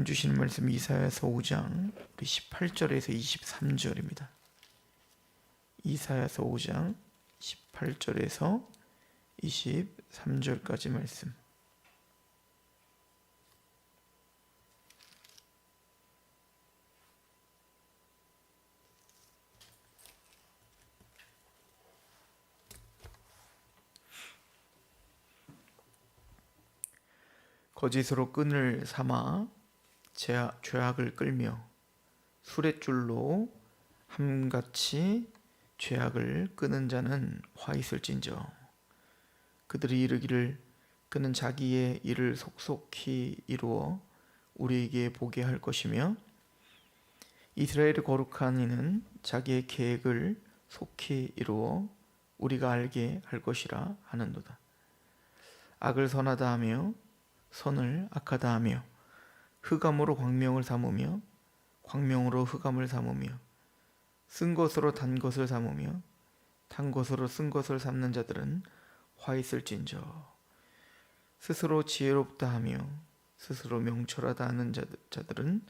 하나님 주시는 말씀 이사야서 5장 18절에서 23절입니다. 이사야서 5장 18절에서 23절까지 말씀. 거짓으로 끈을 삼아 죄- 죄악을 끌며 수레줄로 함같이 죄악을 끄는 자는 화 있을진저. 그들이 이르기를 그는 자기의 일을 속속히 이루어 우리에게 보게 할 것이며 이스라엘의 거룩한 이는 자기의 계획을 속히 이루어 우리가 알게 할 것이라 하는도다. 악을 선하다 하며 선을 악하다 하며 흑암으로 광명을 삼으며 광명으로 흑암을 삼으며 쓴 것으로 단 것을 삼으며 탄 것으로 쓴 것을 삼는 자들은 화 있을진저. 스스로 지혜롭다 하며 스스로 명철하다 하는 자들, 자들은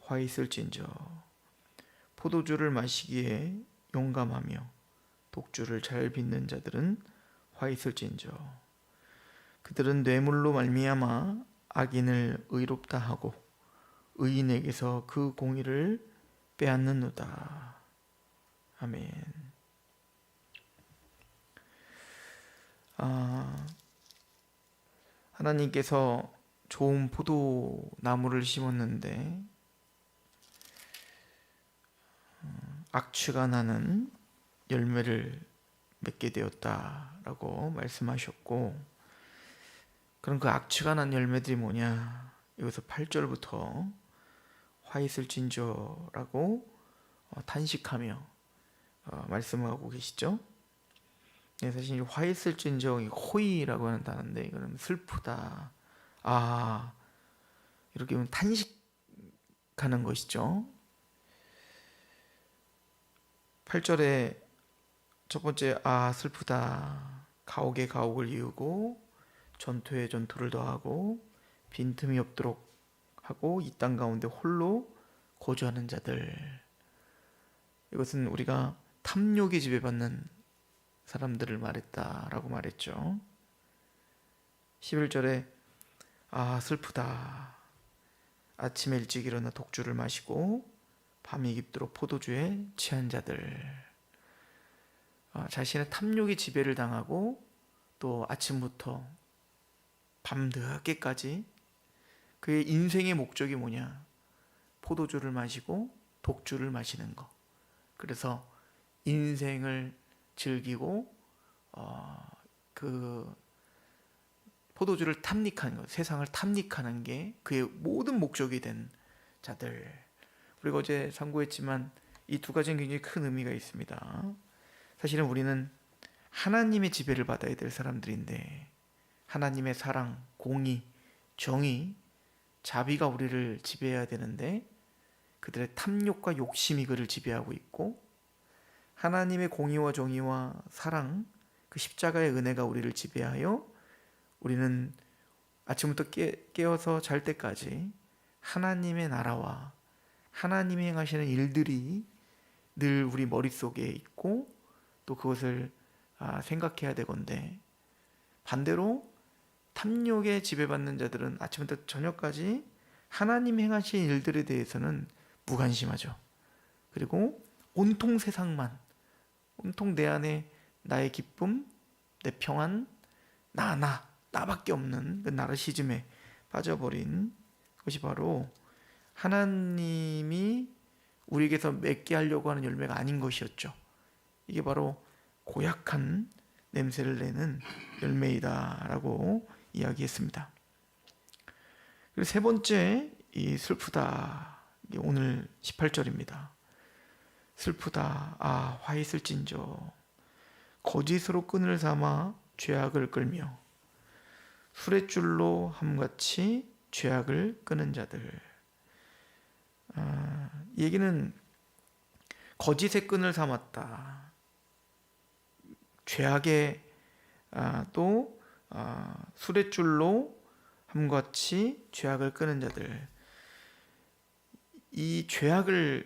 화 있을진저. 포도주를 마시기에 용감하며 독주를 잘 빚는 자들은 화 있을진저. 그들은 뇌물로 말미암아 악인을 의롭다 하고 의인에게서 그 공의를 빼앗는노다. 아멘. 아, 하나님께서 좋은 포도 나무를 심었는데 음, 악취가 나는 열매를 맺게 되었다라고 말씀하셨고 그럼 그 악취가 난 열매들이 뭐냐? 여기서 8절부터 화 있을 진저라고 어, 탄식하며 어, 말씀하고 계시죠. 네, 사실 이화 있을 진저 이 호의라고 단어인데 이거는 슬프다. 아 이렇게 보면 탄식하는 것이죠. 8절에 첫 번째 아 슬프다 가옥에 가옥을 이루고 전투에 전투를 더하고 빈틈이 없도록 하고 이 땅 가운데 홀로 거주하는 자들. 이것은 우리가 탐욕에 지배받는 사람들을 말했다라고 말했죠. 11절에 아 슬프다. 아침에 일찍 일어나 독주를 마시고 밤이 깊도록 포도주에 취한 자들. 아, 자신의 탐욕의 지배를 당하고 또 아침부터 밤늦게까지 그의 인생의 목적이 뭐냐? 포도주를 마시고 독주를 마시는 거. 그래서 인생을 즐기고 어, 그 포도주를 탐닉하는 것, 세상을 탐닉하는 게 그의 모든 목적이 된 자들. 우리가 어제 상고했지만 이 두 가지는 굉장히 큰 의미가 있습니다. 사실은 우리는 하나님의 지배를 받아야 될 사람들인데 하나님의 사랑, 공의, 정의, 자비가 우리를 지배해야 되는데 그들의 탐욕과 욕심이 그를 지배하고 있고 하나님의 공의와 정의와 사랑, 그 십자가의 은혜가 우리를 지배하여 우리는 아침부터 깨, 깨어서 잘 때까지 하나님의 나라와 하나님이 행하시는 일들이 늘 우리 머릿속에 있고 또 그것을 아, 생각해야 되건데 반대로 탐욕에 지배받는 자들은 아침부터 저녁까지 하나님 행하신 일들에 대해서는 무관심하죠. 그리고 온통 세상만, 온통 내 안에 나의 기쁨, 내 평안, 나, 나, 나밖에 없는 그 나르시즘에 빠져버린 것이 바로 하나님이 우리에게서 맺게 하려고 하는 열매가 아닌 것이었죠. 이게 바로 고약한 냄새를 내는 열매이다라고 이야기했습니다. 그리고 세 번째 이 슬프다. 오늘 18절입니다. 슬프다. 아, 화 있을진저. 거짓으로 끈을 삼아 죄악을 끌며 수레줄로 함같이 죄악을 끄는 자들. 아, 이 얘기는 거짓의 끈을 삼았다. 죄악의 아, 또 아, 수레줄로 함같이 죄악을 끄는 자들. 이 죄악을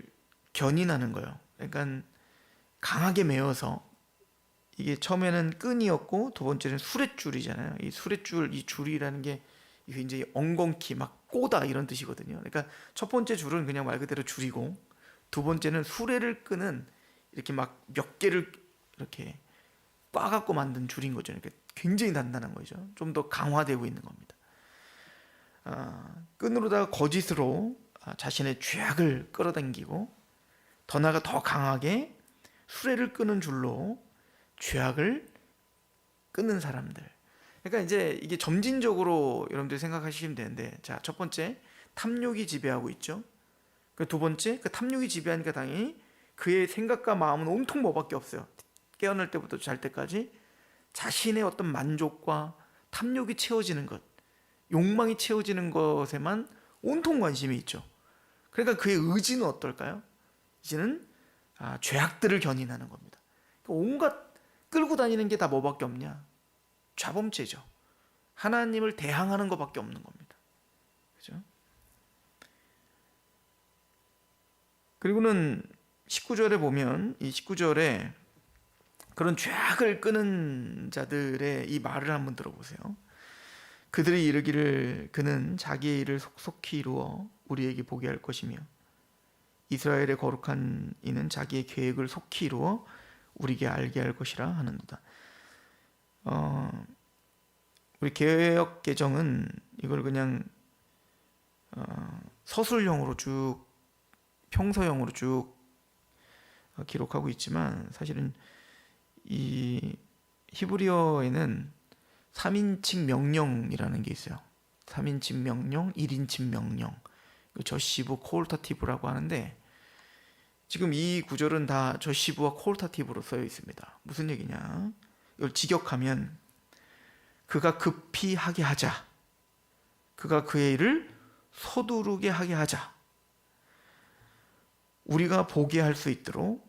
견인하는 거예요. 그러니까 강하게 메어서 이게 처음에는 끈이었고 두 번째는 수레줄이잖아요. 이 수레줄 이 줄이라는 게 이제 엉겅퀴 막 꼬다 이런 뜻이거든요. 그러니까 첫 번째 줄은 그냥 말 그대로 줄이고 두 번째는 수레를 끄는 이렇게 막 몇 개를 이렇게 꽈갖고 만든 줄인 거죠. 그러니까 굉장히 단단한 거죠. 좀 더 강화되고 있는 겁니다. 아, 끈으로다가 거짓으로 아, 자신의 죄악을 끌어당기고 더 나아가 더 강하게 수레를 끄는 줄로 죄악을 끊는 사람들. 그러니까 이제 이게 점진적으로 여러분들 생각하시면 되는데, 자, 첫 번째 탐욕이 지배하고 있죠. 그두 번째 그 탐욕이 지배하니까 당연히 그의 생각과 마음은 온통 뭐밖에 없어요. 깨어날 때부터 잘 때까지 자신의 어떤 만족과 탐욕이 채워지는 것, 욕망이 채워지는 것에만 온통 관심이 있죠. 그러니까 그의 의지는 어떨까요? 이제는 아, 죄악들을 견인하는 겁니다. 그러니까 온갖 끌고 다니는 게 다 뭐밖에 없냐? 좌범죄죠. 하나님을 대항하는 것밖에 없는 겁니다. 그죠? 그리고는 19절에 보면 이 19절에 그런 죄악을 끄는 자들의 이 말을 한번 들어보세요. 그들이 이르기를 그는 자기의 일을 속속히 이루어 우리에게 보게 할 것이며 이스라엘의 거룩한 이는 자기의 계획을 속히 이루어 우리에게 알게 할 것이라 하는도다. 어, 우리 개혁 개정은 이걸 그냥 어, 서술형으로 쭉 평서형으로 쭉 어, 기록하고 있지만 사실은 이 히브리어에는 3인칭 명령이라는 게 있어요. 3인칭 명령, 1인칭 명령. 저시브 코올타티브라고 하는데 지금 이 구절은 다 저시브와 코올타티브로 쓰여 있습니다. 무슨 얘기냐? 이걸 직역하면 그가 급히 하게 하자. 그가 그의 일을 서두르게 하게 하자. 우리가 보게 할 수 있도록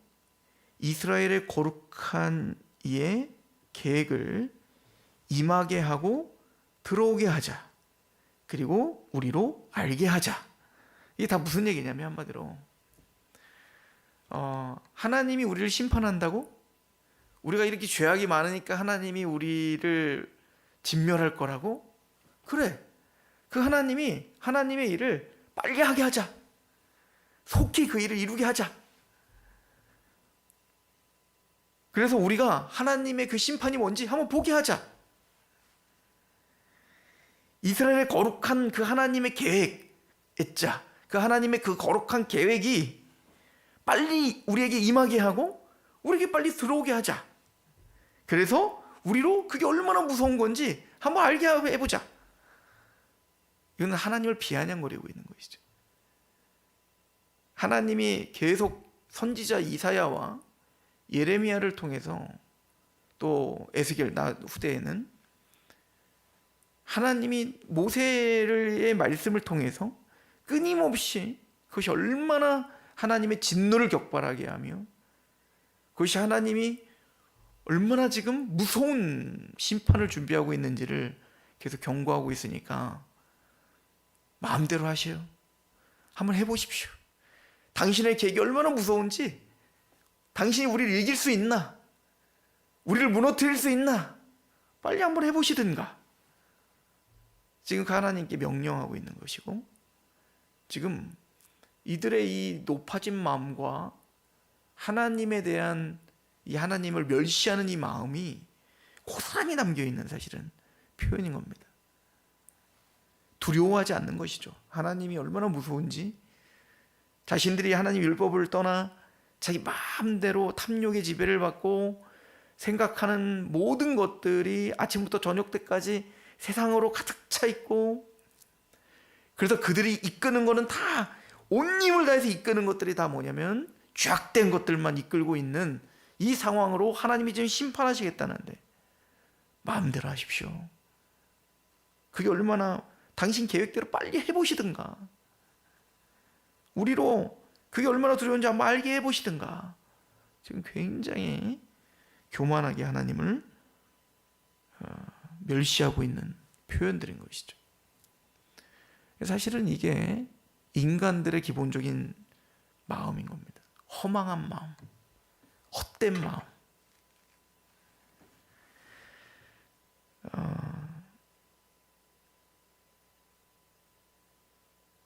이스라엘의 거룩한 이의 계획을 임하게 하고 들어오게 하자. 그리고 우리로 알게 하자. 이게 다 무슨 얘기냐면 한마디로 어, 하나님이 우리를 심판한다고? 우리가 이렇게 죄악이 많으니까 하나님이 우리를 진멸할 거라고? 그래. 그 하나님이 하나님의 일을 빨리 하게 하자. 속히 그 일을 이루게 하자. 그래서 우리가 하나님의 그 심판이 뭔지 한번 보게 하자. 이스라엘의 거룩한 그 하나님의 계획, 있자. 그 하나님의 그 거룩한 계획이 빨리 우리에게 임하게 하고 우리에게 빨리 들어오게 하자. 그래서 우리로 그게 얼마나 무서운 건지 한번 알게 해보자. 이건 하나님을 비아냥거리고 있는 것이죠. 하나님이 계속 선지자 이사야와 예레미야를 통해서 또 에스겔 나 후대에는 하나님이 모세의 말씀을 통해서 끊임없이 그것이 얼마나 하나님의 진노를 격발하게 하며 그것이 하나님이 얼마나 지금 무서운 심판을 준비하고 있는지를 계속 경고하고 있으니까 마음대로 하세요. 한번 해보십시오. 당신의 계획이 얼마나 무서운지 당신이 우리를 이길 수 있나? 우리를 무너뜨릴 수 있나? 빨리 한번 해보시든가. 지금 그 하나님께 명령하고 있는 것이고 지금 이들의 이 높아진 마음과 하나님에 대한 이 하나님을 멸시하는 이 마음이 고스란히 담겨 있는 사실은 표현인 겁니다. 두려워하지 않는 것이죠. 하나님이 얼마나 무서운지 자신들이 하나님 율법을 떠나 자기 마음대로 탐욕의 지배를 받고 생각하는 모든 것들이 아침부터 저녁 때까지 세상으로 가득 차 있고 그래서 그들이 이끄는 거는 다 온 힘을 다해서 이끄는 것들이 다 뭐냐면 죄악된 것들만 이끌고 있는 이 상황으로 하나님이 지금 심판하시겠다는데 마음대로 하십시오. 그게 얼마나 당신 계획대로 빨리 해보시든가. 우리로 그게 얼마나 두려운지 한번 알게 해보시든가. 지금 굉장히 교만하게 하나님을 어, 멸시하고 있는 표현들인 것이죠. 사실은 이게 인간들의 기본적인 마음인 겁니다. 허망한 마음, 헛된 마음. 어,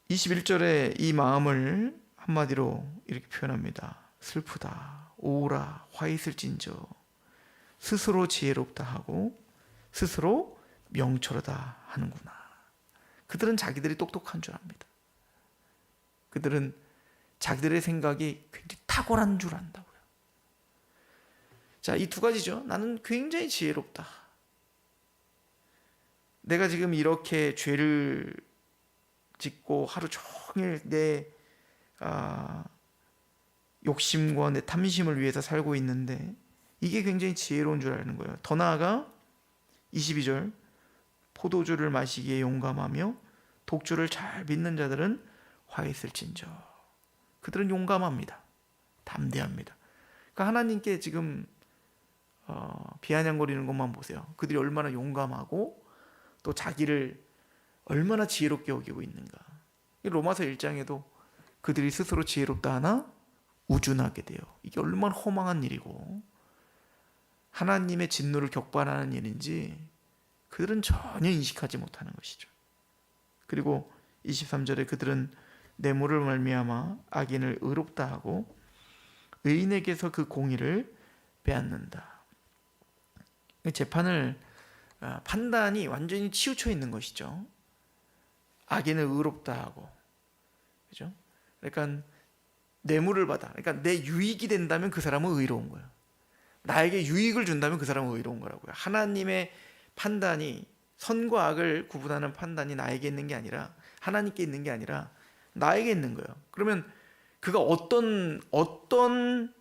21절에 이 마음을 한마디로 이렇게 표현합니다. 슬프다, 우울하, 화 있을진저, 스스로 지혜롭다 하고 스스로 명철하다 하는구나. 그들은 자기들이 똑똑한 줄 압니다. 그들은 자기들의 생각이 굉장히 탁월한 줄 안다고요. 자, 이 두 가지죠. 나는 굉장히 지혜롭다. 내가 지금 이렇게 죄를 짓고 하루 종일 내 아, 욕심과 내 탐심을 위해서 살고 있는데 이게 굉장히 지혜로운 줄 아는 거예요. 더 나아가 22절 포도주를 마시기에 용감하며 독주를 잘 믿는 자들은 화 있을진저 그들은 용감합니다. 담대합니다. 그러니까 하나님께 지금 어, 비아냥거리는 것만 보세요. 그들이 얼마나 용감하고 또 자기를 얼마나 지혜롭게 여기고 있는가. 이 로마서 1장에도 그들이 스스로 지혜롭다 하나 우준하게 돼요. 이게 얼마나 허망한 일이고 하나님의 진노를 격발하는 일인지 그들은 전혀 인식하지 못하는 것이죠. 그리고 23절에 그들은 뇌물을 말미암아 악인을 의롭다 하고 의인에게서 그 공의를 빼앗는다. 재판을 아, 판단이 완전히 치우쳐 있는 것이죠. 악인을 의롭다 하고 그죠? 그러니까 뇌물을 받아. 그러니까 내 유익이 된다면 그 사람은 의로운 거예요. 나에게 유익을 준다면 그 사람은 의로운 거라고요. 하나님의 판단이 선과 악을 구분하는 판단이 나에게 있는 게 아니라 하나님께 있는 게 아니라 나에게 있는 거예요. 그러면 그가 어떤 어떤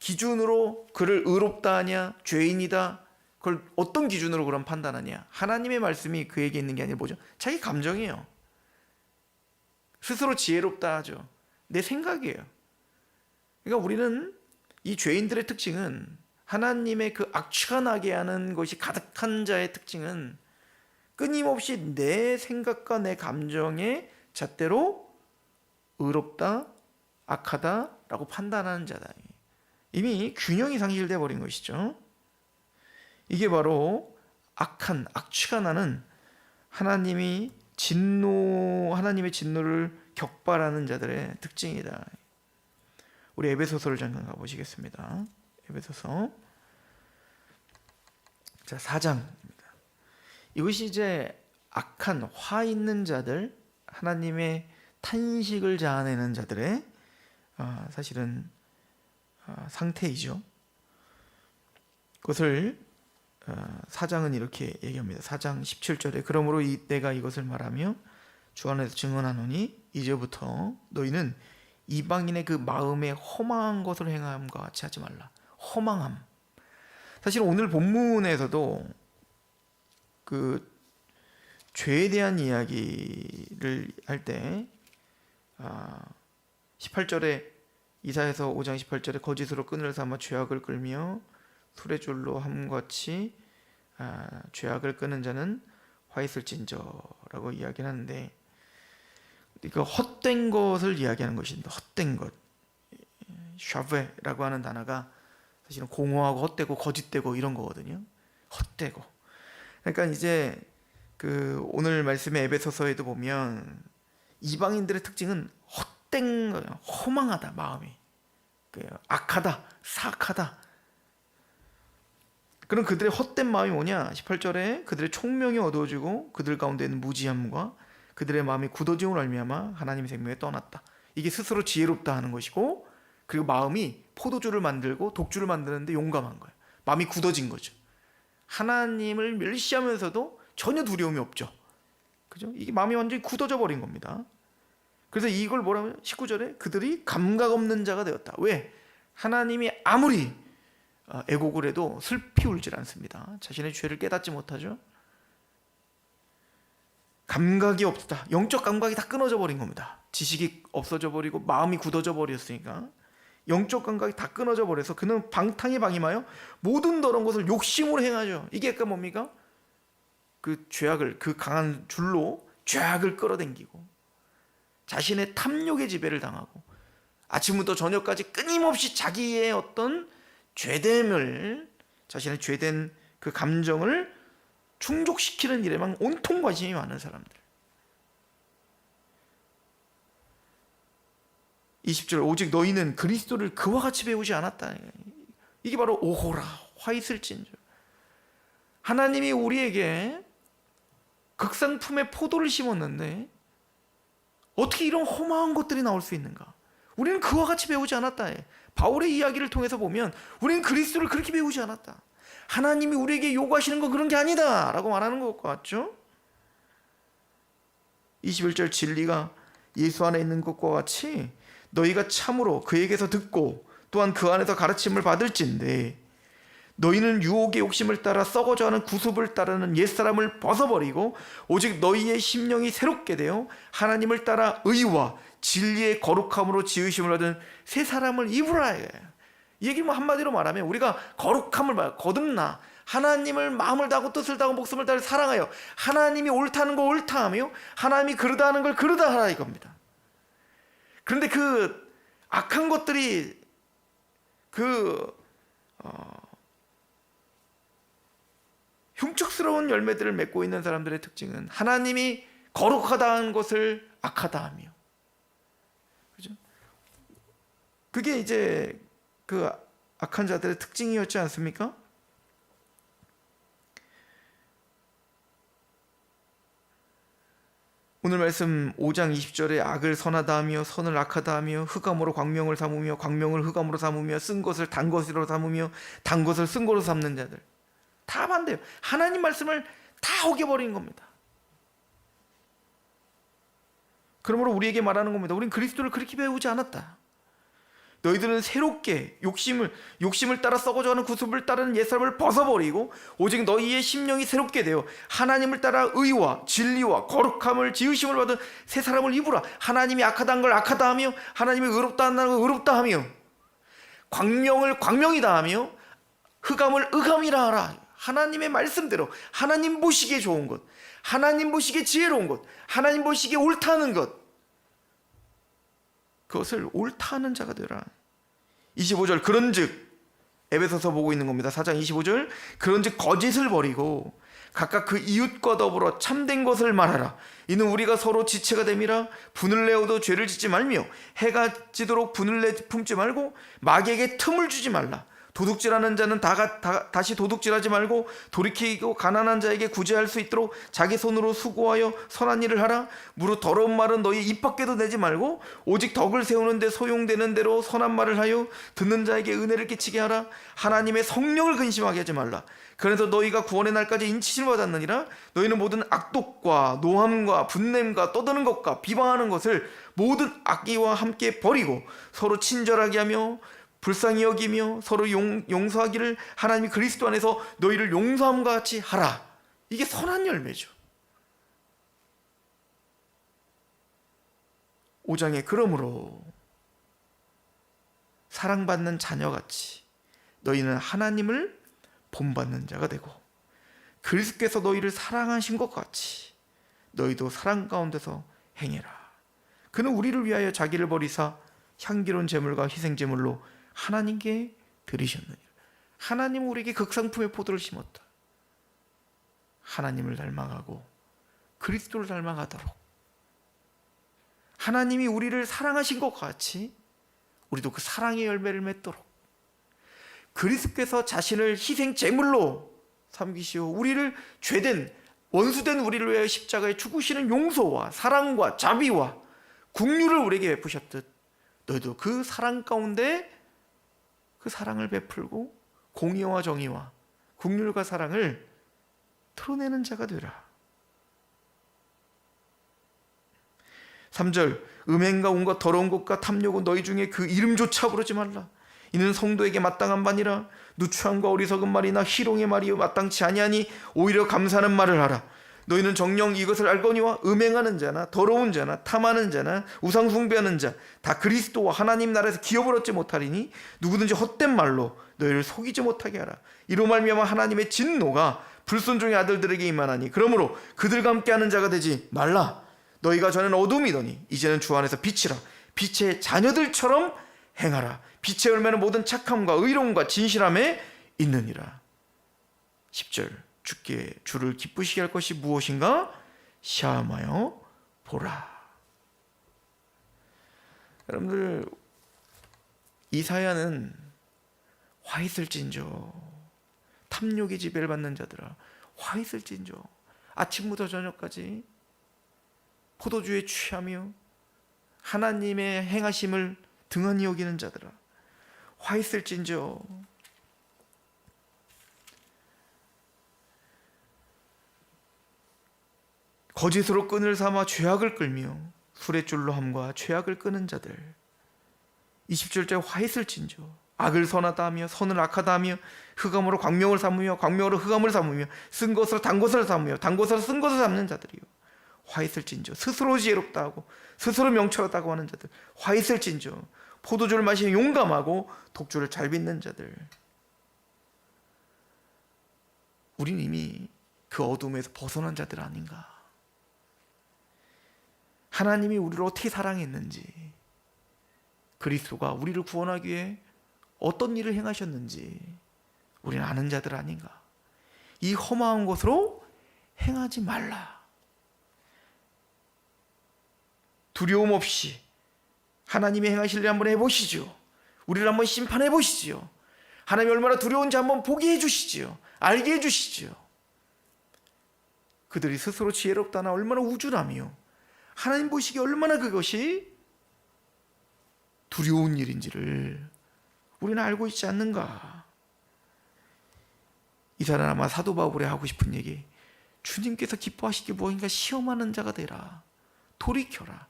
기준으로 그를 의롭다 하냐, 죄인이다. 그걸 어떤 기준으로 그런 판단하냐? 하나님의 말씀이 그에게 있는 게 아니라 뭐죠? 자기 감정이에요. 스스로 지혜롭다 하죠. 내 생각이에요. 그러니까 우리는 이 죄인들의 특징은 하나님의 그 악취가 나게 하는 것이 가득한 자의 특징은 끊임없이 내 생각과 내 감정의 잣대로 의롭다, 악하다라고 판단하는 자다. 이미 균형이 상실돼 버린 것이죠. 이게 바로 악한 악취가 나는 하나님이 진노 하나님의 진노를 격발하는 자들의 특징이다. 우리 에베소서를 잠깐 가 보시겠습니다. 에베소서 자 4장입니다. 이것이 이제 악한 화 있는 자들 하나님의 탄식을 자아내는 자들의 어, 사실은 어, 상태이죠. 그것을 어, 사장은 이렇게 얘기합니다. 사장 17절에 그러므로 이 내가 이것을 말하며 주 안에서 증언하노니 이제부터 너희는 이방인의 그 마음에 허망한 것을 행함과 같이 하지 말라. 허망함. 사실 오늘 본문에서도 그 죄에 대한 이야기를 할때 아, 18절에 이사에서 5장 18절에 거짓으로 끈을 삼아 죄악을 끌며 수레줄로 함같이 아, 죄악을 끄는 자는 화 있을진저라고 이야기를 하는데 그러니까 헛된 것을 이야기하는 것입니다. 헛된 것. 샤브라고 하는 단어가 사실은 공허하고 헛되고 거짓되고 이런 거거든요. 헛되고. 그러니까 이제 그 오늘 말씀의 에베소서에도 보면 이방인들의 특징은 헛된 거예요. 허망하다 마음이. 그 악하다, 사악하다. 그럼 그들의 헛된 마음이 뭐냐? 18절에 그들의 총명이 어두워지고 그들 가운데 있는 무지함과 그들의 마음이 굳어짐을 알미암아 하나님의 생명에 떠났다. 이게 스스로 지혜롭다 하는 것이고 그리고 마음이 포도주를 만들고 독주를 만드는데 용감한 거예요. 마음이 굳어진 거죠. 하나님을 멸시하면서도 전혀 두려움이 없죠. 그죠? 이게 마음이 완전히 굳어져 버린 겁니다. 그래서 이걸 뭐라면 19절에 그들이 감각 없는 자가 되었다. 왜? 하나님이 아무리 어, 애곡을 해도 슬피 울질 않습니다. 자신의 죄를 깨닫지 못하죠. 감각이 없다. 영적 감각이 다 끊어져 버린 겁니다. 지식이 없어져 버리고 마음이 굳어져 버렸으니까 영적 감각이 다 끊어져 버려서 그는 방탕에 방임하여 모든 더러운 것을 욕심으로 행하죠. 이게 약간 뭡니까? 그 죄악을 그 강한 줄로 죄악을 끌어당기고 자신의 탐욕의 지배를 당하고 아침부터 저녁까지 끊임없이 자기의 어떤 죄됨을 자신의 죄된 그 감정을 충족시키는 일에만 온통 관심이 많은 사람들. 20절 오직 너희는 그리스도를 그와 같이 배우지 않았다. 이게 바로 오호라 화 있을진저. 하나님이 우리에게 극상품의 포도를 심었는데 어떻게 이런 허망한 것들이 나올 수 있는가? 우리는 그와 같이 배우지 않았다. 바울의 이야기를 통해서 보면 우리는 그리스도를 그렇게 배우지 않았다. 하나님이 우리에게 요구하시는 건 그런 게 아니다. 라고 말하는 것 같죠? 21절 진리가 예수 안에 있는 것과 같이 너희가 참으로 그에게서 듣고 또한 그 안에서 가르침을 받을진데 너희는 유혹의 욕심을 따라 썩어져가는 구습을 따르는 옛사람을 벗어버리고 오직 너희의 심령이 새롭게 되어 하나님을 따라 의와 진리의 거룩함으로 지으심을 얻은 새 사람을 입으라 이 얘기 뭐 한마디로 말하면 우리가 거룩함을 말 거듭나 하나님을 마음을 다하고 뜻을 다하고 목숨을 다해 사랑하여 하나님이 옳다는 거 옳다 하며 하나님이 그르다 하는 걸 그르다 하라 이겁니다. 그런데 그 악한 것들이 그 어, 흉측스러운 열매들을 맺고 있는 사람들의 특징은 하나님이 거룩하다는 것을 악하다 하며 그죠? 그게 이제 그 악한 자들의 특징이었지 않습니까? 오늘 말씀 5장 20절에 악을 선하다 하며 선을 악하다 하며 흑암으로 광명을 삼으며 광명을 흑암으로 삼으며 쓴 것을 단 것으로 삼으며 단 것을 쓴 것으로 삼는 자들 다 반대요. 하나님 말씀을 다 어겨버린 겁니다. 그러므로 우리에게 말하는 겁니다. 우린 그리스도를 그렇게 배우지 않았다. 너희들은 새롭게 욕심을 욕심을 따라 썩어져가는 구습을 따르는 옛사람을 벗어버리고 오직 너희의 심령이 새롭게 되어 하나님을 따라 의와 진리와 거룩함을 지으심을 받은 새 사람을 입으라. 하나님이 악하다는 걸 악하다 하며 하나님이 의롭다 한다는 걸 의롭다 하며 광명을 광명이다 하며 흑암을 흑암이라 하라. 하나님의 말씀대로 하나님 보시기에 좋은 것, 하나님 보시기에 지혜로운 것, 하나님 보시기에 옳다는 것, 그것을 옳다는 자가 되라. 25절 그런즉 에베소서 보고 있는 겁니다. 4장 25절 그런즉 거짓을 버리고 각각 그 이웃과 더불어 참된 것을 말하라. 이는 우리가 서로 지체가 됨이라 분을 내어도 죄를 짓지 말며 해가 지도록 분을 내 품지 말고 마귀에게 틈을 주지 말라. 도둑질하는 자는 다, 다, 다시 도둑질하지 말고 돌이키고 가난한 자에게 구제할 수 있도록 자기 손으로 수고하여 선한 일을 하라. 무릇 더러운 말은 너희 입 밖에도 내지 말고 오직 덕을 세우는데 소용되는 대로 선한 말을 하여 듣는 자에게 은혜를 끼치게 하라. 하나님의 성령을 근심하게 하지 말라. 그래서 너희가 구원의 날까지 인치심 받았느니라. 너희는 모든 악독과 노함과 분냄과 떠드는 것과 비방하는 것을 모든 악기와 함께 버리고 서로 친절하게 하며 불쌍히 여기며 서로 용, 용서하기를 하나님이 그리스도 안에서 너희를 용서함과 같이 하라. 이게 선한 열매죠. 5장에 그러므로 사랑받는 자녀같이 너희는 하나님을 본받는 자가 되고 그리스도께서 너희를 사랑하신 것 같이 너희도 사랑 가운데서 행해라. 그는 우리를 위하여 자기를 버리사 향기로운 제물과 희생 제물로 하나님께 드리셨느니라. 하나님 우리에게 극상품의 포도를 심었다. 하나님을 닮아가고 그리스도를 닮아가도록 하나님이 우리를 사랑하신 것 같이 우리도 그 사랑의 열매를 맺도록 그리스도께서 자신을 희생 제물로 삼기시오 우리를 죄된 원수된 우리를 위하여 십자가에 죽으시는 용서와 사랑과 자비와 국류를 우리에게 베푸셨듯 너희도 그 사랑 가운데 그 사랑을 베풀고 공의와 정의와 국률과 사랑을 드러내는 자가 되라. 3절 음행과 온갖 더러운 것과 탐욕은 너희 중에 그 이름조차 부르지 말라. 이는 성도에게 마땅한 바니라 누추함과 어리석은 말이나 희롱의 말이 마땅치 아니하니 오히려 감사하는 말을 하라. 너희는 정령 이것을 알거니와 음행하는 자나 더러운 자나 탐하는 자나 우상 숭배하는 자 다 그리스도와 하나님 나라에서 기업을 얻지 못하리니 누구든지 헛된 말로 너희를 속이지 못하게 하라. 이로 말미암아 하나님의 진노가 불순종의 아들들에게 임하나니 그러므로 그들과 함께하는 자가 되지 말라. 너희가 전엔 어둠이더니 이제는 주 안에서 빛이라. 빛의 자녀들처럼 행하라. 빛의 열매는 모든 착함과 의로움과 진실함에 있느니라. 10절 주께 주를 기쁘시게 할 것이 무엇인가? 시험하여 보라. 여러분들 이사야는 화 있을진저 탐욕의 지배를 받는 자들아 화 있을진저 아침부터 저녁까지 포도주에 취하며 하나님의 행하심을 등한히 여기는 자들아 화 있을진저 거짓으로 끈을 삼아 죄악을 끌며 술의 줄로 함과 죄악을 끄는 자들. 20절째 화 있을진저 악을 선하다 하며 선을 악하다 하며 흑암으로 광명을 삼으며 광명으로 흑암을 삼으며 쓴 것으로 단 것을 삼으며 단 것으로 쓴 것을 삼는 자들이요. 화 있을진저 스스로 지혜롭다 하고 스스로 명철하다고 하는 자들. 화 있을진저 포도주를 마시며 용감하고 독주를 잘 빚는 자들. 우린 이미 그 어둠에서 벗어난 자들 아닌가 하나님이 우리를 어떻게 사랑했는지 그리스도가 우리를 구원하기 위해 어떤 일을 행하셨는지 우리는 아는 자들 아닌가 이 험한 것으로 행하지 말라 두려움 없이 하나님이 행하실 일 한번 해보시죠. 우리를 한번 심판해 보시지요. 하나님이 얼마나 두려운지 한번 보게 해주시지요. 알게 해주시지요. 그들이 스스로 지혜롭다나 얼마나 우준하며 하나님 보시기에 얼마나 그것이 두려운 일인지를 우리는 알고 있지 않는가? 이 사람 아마 사도 바울이 하고 싶은 얘기. 주님께서 기뻐하시기 무엇인가 시험하는 자가 되라. 돌이켜라.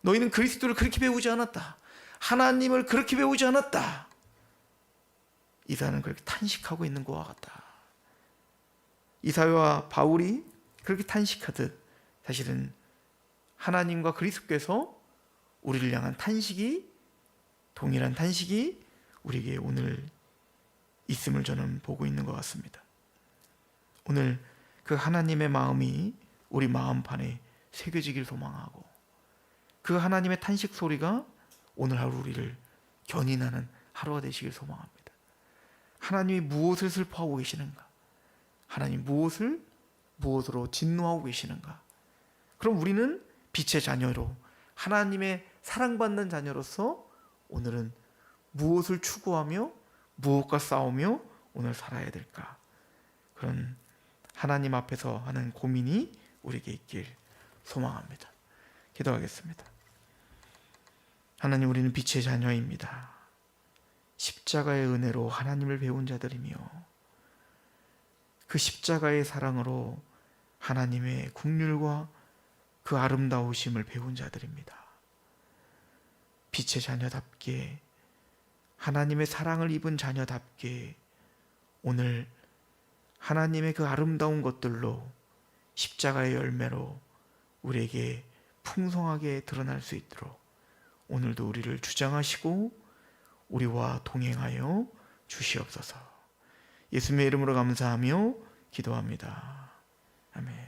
너희는 그리스도를 그렇게 배우지 않았다. 하나님을 그렇게 배우지 않았다. 이사는 그렇게 탄식하고 있는 것과 같다. 이사와 바울이 그렇게 탄식하듯 사실은 하나님과 그리스도께서 우리를 향한 탄식이 동일한 탄식이 우리에게 오늘 있음을 저는 보고 있는 것 같습니다. 오늘 그 하나님의 마음이 우리 마음판에 새겨지길 소망하고 그 하나님의 탄식 소리가 오늘 하루 우리를 견인하는 하루가 되시길 소망합니다. 하나님이 무엇을 슬퍼하고 계시는가? 하나님 무엇을 무엇으로 진노하고 계시는가? 그럼 우리는 빛의 자녀로 하나님의 사랑받는 자녀로서 오늘은 무엇을 추구하며 무엇과 싸우며 오늘 살아야 될까? 그런 하나님 앞에서 하는 고민이 우리에게 있길 소망합니다. 기도하겠습니다. 하나님 우리는 빛의 자녀입니다. 십자가의 은혜로 하나님을 배운 자들이며 그 십자가의 사랑으로 하나님의 국률과 그 아름다우심을 배운 자들입니다. 빛의 자녀답게 하나님의 사랑을 입은 자녀답게 오늘 하나님의 그 아름다운 것들로 십자가의 열매로 우리에게 풍성하게 드러날 수 있도록 오늘도 우리를 주장하시고 우리와 동행하여 주시옵소서. 예수님의 이름으로 감사하며 기도합니다. 아멘.